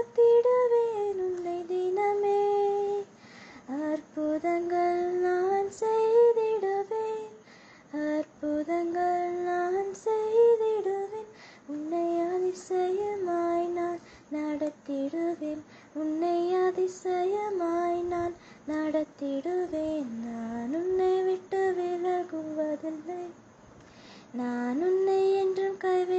காத்திடுவேன் உன்னை தினமே. அற்புதங்கள் நான் செய்திடுவேன். அற்புதங்கள் நான் செய்திடுவேன். உன்னை அதிசயமாய் நான் நடத்திடுவேன். உன்னை அதிசயமாய் நான் நடத்திடுவேன். நான் உன்னை விட்டு விலகுவதில்லை. நான் உன்னை என்றும் கைவிடுவதில்லை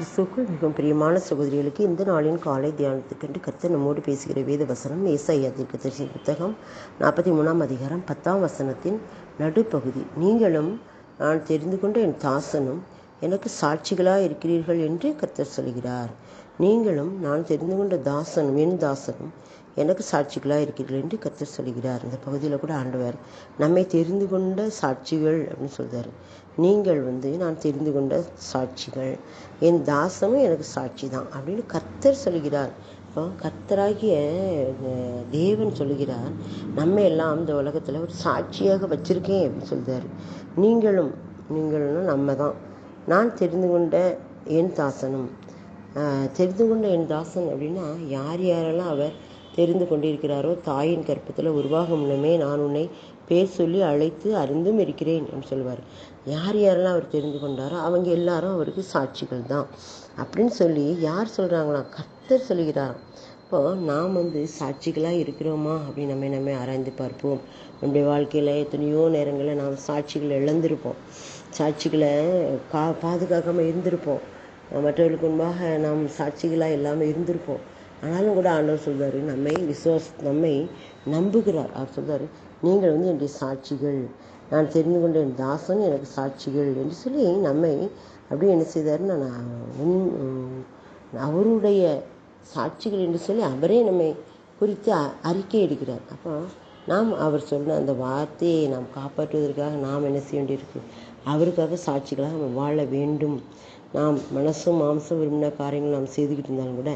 கிறிஸ்துக்குள் மிகவும் பிரியமான சகோதரிகளுக்கு இந்த நாளின் காலை தியானத்துக்கென்று கர்த்தர் நம்மோடு பேசுகிற வேத வசனம் ஏசாயா தீர்க்கதரிசி புத்தகம் நாற்பத்தி மூணாம் அதிகாரம் பத்தாம் வசனத்தின் நடுப்பகுதி. நீங்களும் நான் தெரிந்து கொண்ட என் தாசனும் எனக்கு சாட்சிகளாக இருக்கிறீர்கள் என்று கர்த்தர் சொல்கிறார். நீங்களும் நான் தெரிந்து கொண்ட தாசனும் என் தாசனும் எனக்கு சாட்சிகளாக இருக்கிறீர்கள் என்று கர்த்தர் சொல்கிறார். இந்த பகுதியில் கூட ஆண்டவர் நம்மை தெரிந்து கொண்ட சாட்சிகள் அப்படின்னு சொல்கிறார் நீங்கள் வந்து நான் தெரிந்து கொண்ட சாட்சிகள் என் தாசனும் எனக்கு சாட்சி தான் அப்படின்னு கர்த்தர் சொல்கிறார். இப்போ கர்த்தராகிய தேவன் சொல்கிறார் நம்ம எல்லாம் இந்த உலகத்தில் ஒரு சாட்சியாக வச்சுருக்கேன் அப்படின்னு சொல்கிறார் நீங்களும் நீங்களும் நம்ம தான். நான் தெரிந்து கொண்ட என் தாசனும் தெரிந்து கொண்ட என் தாசன் அப்படின்னா யார் யாரெல்லாம் அவர் தெரிந்து கொண்டிருக்கிறாரோ? தாயின் கற்பத்தில் உருவாகும் முன்னமே நான் உன்னை பேர் சொல்லி அழைத்து அறிந்தும் இருக்கிறேன் என்று சொல்வார். யார் யாரெல்லாம் அவர் தெரிந்து கொண்டாரோ அவங்க எல்லாரும் அவருக்கு சாட்சிகள் தான். அப்படின்னு சொல்லி யார் சொல்கிறாங்களாம் கர்த்தர் சொல்கிறார். இப்போ நாம் வந்து சாட்சிகளாக இருக்கிறோமா? அப்படின்னு நம்ம நம்ம ஆராய்ந்து பார்ப்போம். நம்முடைய வாழ்க்கையில் எத்தனையோ நேரங்களில் நாம் சாட்சிகளை இழந்திருப்போம். சாட்சிகளை கா பாதுகாக்காமல் இருந்திருப்போம். மற்றவர்களுக்கு முன்பாக நாம் சாட்சிகளாக இல்லாமல் இருந்திருப்போம். ஆனாலும் கூட ஆண்டவர் சொல்றாரு நம்மை விசுவாஸ் நம்மை நம்புகிறார். அவர் சொல்றாரு நீங்கள் வந்து என்னுடைய சாட்சிகள் நான் தெரிந்து கொண்ட என் தாசன் எனக்கு சாட்சிகள் என்று சொல்லி நம்மை அப்படியே என்ன செய்தாருன்னா நான் உன் அவருடைய சாட்சிகள் என்று சொல்லி அவரே நம்மை குறித்து அ- அறிக்கை எடுக்கிறார். அப்போ நாம் அவர் சொன்ன அந்த வார்த்தையை நாம் காப்பாற்றுவதற்காக நாம் என்ன செய்ய வேண்டியிருக்கு? அவருக்காக சாட்சிகளாக நம்ம வாழ வேண்டும். நாம் மனசும் மாம்சம் விரும்பின காரியங்கள் நாம் செய்துக்கிட்டு இருந்தாலும் கூட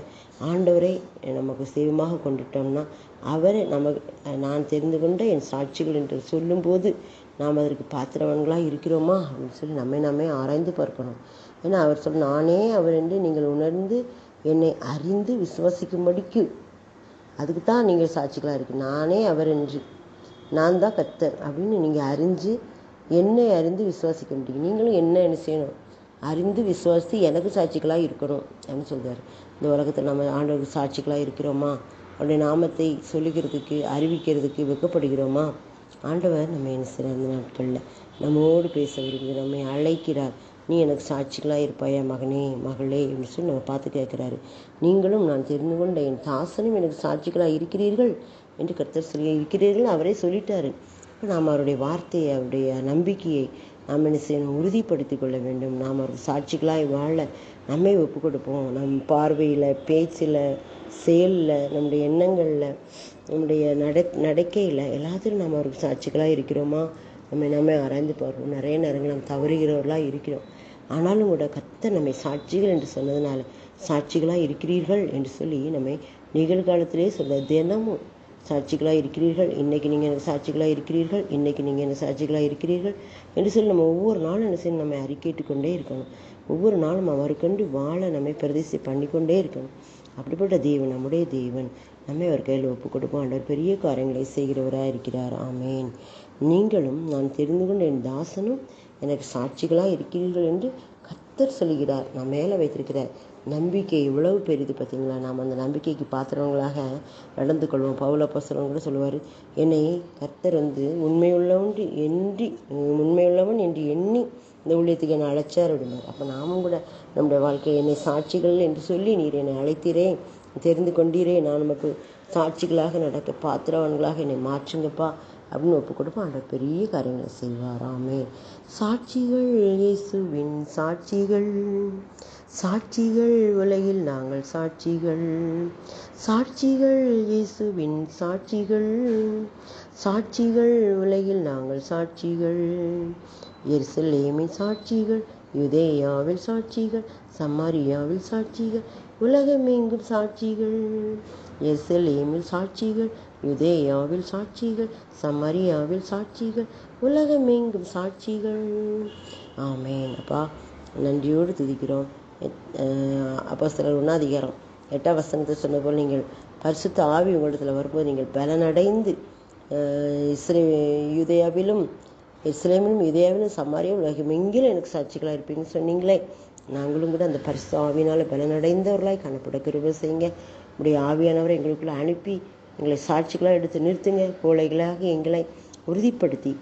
ஆண்டவரை நமக்கு செய்வமாக கொண்டுட்டோம்னா அவரை நமக்கு நான் தெரிந்து கொண்ட என் சாட்சிகள் என்று சொல்லும்போது நாம் அதற்கு பாத்திரவான்களாக இருக்கிறோமா அப்படின்னு சொல்லி நம்மை நாமே ஆராய்ந்து பார்க்கணும். ஏன்னா அவர் சொல் நானே அவர் என்று நீங்கள் உணர்ந்து என்னை அறிந்து விசுவாசிக்கும்படிக்கு அதுக்கு தான் நீங்கள் சாட்சிகளாக இருக்கு. நானே அவர் என்று நான் தான் கர்த்தர் அப்படின்னு நீங்கள் அறிஞ்சு என்னை அறிந்து விசுவாசிக்க முடியும். நீங்களும் என்ன என்ன செய்யணும்? அறிந்து விசுவாசித்து எனக்கு சாட்சிகளாக இருக்கணும் அப்படின்னு சொல்கிறார் இந்த உலகத்தில் நம்ம ஆண்டவருக்கு சாட்சிகளாக இருக்கிறோமா? அவருடைய நாமத்தை சொல்லிக்கிறதுக்கு அறிவிக்கிறதுக்கு வெக்கப்படுகிறோமா? ஆண்டவர் நம்ம என்ன செய்கிறார் நாட்களில்? நம்மோடு பேச விரும்பி நம்மை அழைக்கிறார். நீ எனக்கு சாட்சிகளாக இருப்பாயா மகனே மகளே அப்படின்னு சொல்லி நம்ம பார்த்து கேட்குறாரு. நீங்களும் நான் தெரிந்து கொண்ட என் தாசனும் எனக்கு சாட்சிகளாக இருக்கிறீர்கள் என்று கர்த்தர் சொல்லி இருக்கிறீர்கள் அவரே சொல்லிட்டாரு. நாம் அவருடைய வார்த்தையை அவருடைய நம்பிக்கையை நாம் என்ன செய்யணும் உறுதிப்படுத்தி கொள்ள வேண்டும். நாம் ஒரு சாட்சிகளாய் வாழ நம்மை ஒப்பு கொடுப்போம் நம் பார்வையில் பேச்சில் செயலில் நம்முடைய எண்ணங்களில் நம்முடைய நட நடக்கையில் எல்லாத்திலும் நாம் ஒரு சாட்சிகளாக இருக்கிறோமா? நம்ம நம்ம ஆராய்ந்து பார்ப்போம். நிறைய நேரங்கள் நாம் தவறுகிறவர்களாக இருக்கிறோம். ஆனாலும் கூட கத்த நம்மை சாட்சிகள் என்று சொன்னதுனால சாட்சிகளாக இருக்கிறீர்கள் என்று சொல்லி நம்மை நிகழ்காலத்திலே சொல்ல தினமும் சாட்சிகளாக இருக்கிறீர்கள். இன்றைக்கி நீங்கள் எனக்கு சாட்சிகளாக இருக்கிறீர்கள். இன்றைக்கி நீங்கள் எனக்கு சாட்சிகளாக இருக்கிறீர்கள் என்று சொல்லி நம்ம ஒவ்வொரு நாளும் என்ன செய்யணும்? நம்ம அறிக்கையிட்டு கொண்டே இருக்கணும். ஒவ்வொரு நாளும் அவருக்கண்டு வாழ நம்மை பிரதிஷ்டை பண்ணிக்கொண்டே இருக்கணும். அப்படிப்பட்ட தெய்வன் நம்முடைய தெய்வன் நம்மை அவர் கையில் ஒப்பு கொடுப்போம் ஆண்டவர் பெரிய காரியங்களை செய்கிறவராக இருக்கிறார். ஆமேன். நீங்களும் நான் தெரிந்து கொண்ட என் தாசனும் எனக்கு சாட்சிகளாக இருக்கிறீர்கள் என்று கத்தர் சொல்லுகிறார் நான் மேலே வைத்திருக்கிற நம்பிக்கை எவ்வளவு பெரிது பார்த்தீங்களா? நாம் அந்த நம்பிக்கைக்கு பாத்திரவங்களாக நடந்து கொள்வோம். பவுல பசரம் கூட சொல்லுவார் என்னை கர்த்தர் வந்து உண்மையுள்ளவன் என்று உண்மையுள்ளவன் என்று எண்ணி இந்த ஊழியத்துக்கு என்னை அழைச்சார் அப்படின்னார். அப்போ நாமும் கூட நம்முடைய வாழ்க்கை என்னை சாட்சிகள் என்று சொல்லி நீர் என்னை அழைத்தீரே தெரிந்து கொண்டீரே. நான் நமக்கு சாட்சிகளாக நடக்க பாத்திரவன்களாக என்னை மாற்றுங்கப்பா. அப்படின்னு ஒப்பு கொடுப்போம் அந்த பெரிய காரியங்களை செய்வாராமே சாட்சிகள் இயேசுவின் சாட்சிகள். சாட்சிகள் உலகில் நாங்கள் சாட்சிகள். சாட்சிகள் இயேசுவின் சாட்சிகள். சாட்சிகள் உலகில் நாங்கள் சாட்சிகள். எருசலேமின் சாட்சிகள் யுதேயாவில் சாட்சிகள் சமாரியாவில் சாட்சிகள் உலகமெங்கும் சாட்சிகள் எருசலேமில் சாட்சிகள் யுதேயாவில் சாட்சிகள் சமரியாவில் சாட்சிகள் உலகமெங்கும் சாட்சிகள். ஆமேன். அப்பா நன்றியோடு துதிக்கிறோம். அப்போ சிலர் ஒன்றாதிகாரம் எட்டாம் வசனத்தை சொன்ன போல் நீங்கள் பரிசுத்த ஆவி உங்களிடத்தில் வரும்போது நீங்கள் பலனடைந்து இஸ்ரே யுதேயாவிலும் இஸ்லேமிலும் யுதயாவிலும் உலகம் உலகமெங்கிலும் எனக்கு சாட்சிகளாக இருப்பீங்கன்னு சொன்னீங்களே. நாங்களும் கூட அந்த பரிசு ஆவினால் பலனடைந்தவர்களாய் காணப்பட கிருப செய்யுங்க. உடைய ஆவியானவரை எங்களுக்குள்ளே அனுப்பி எங்களை சாட்சிகளாக எடுத்து நிறுத்துங்க கோழைகளாக எங்களை உறுதிப்படுத்தி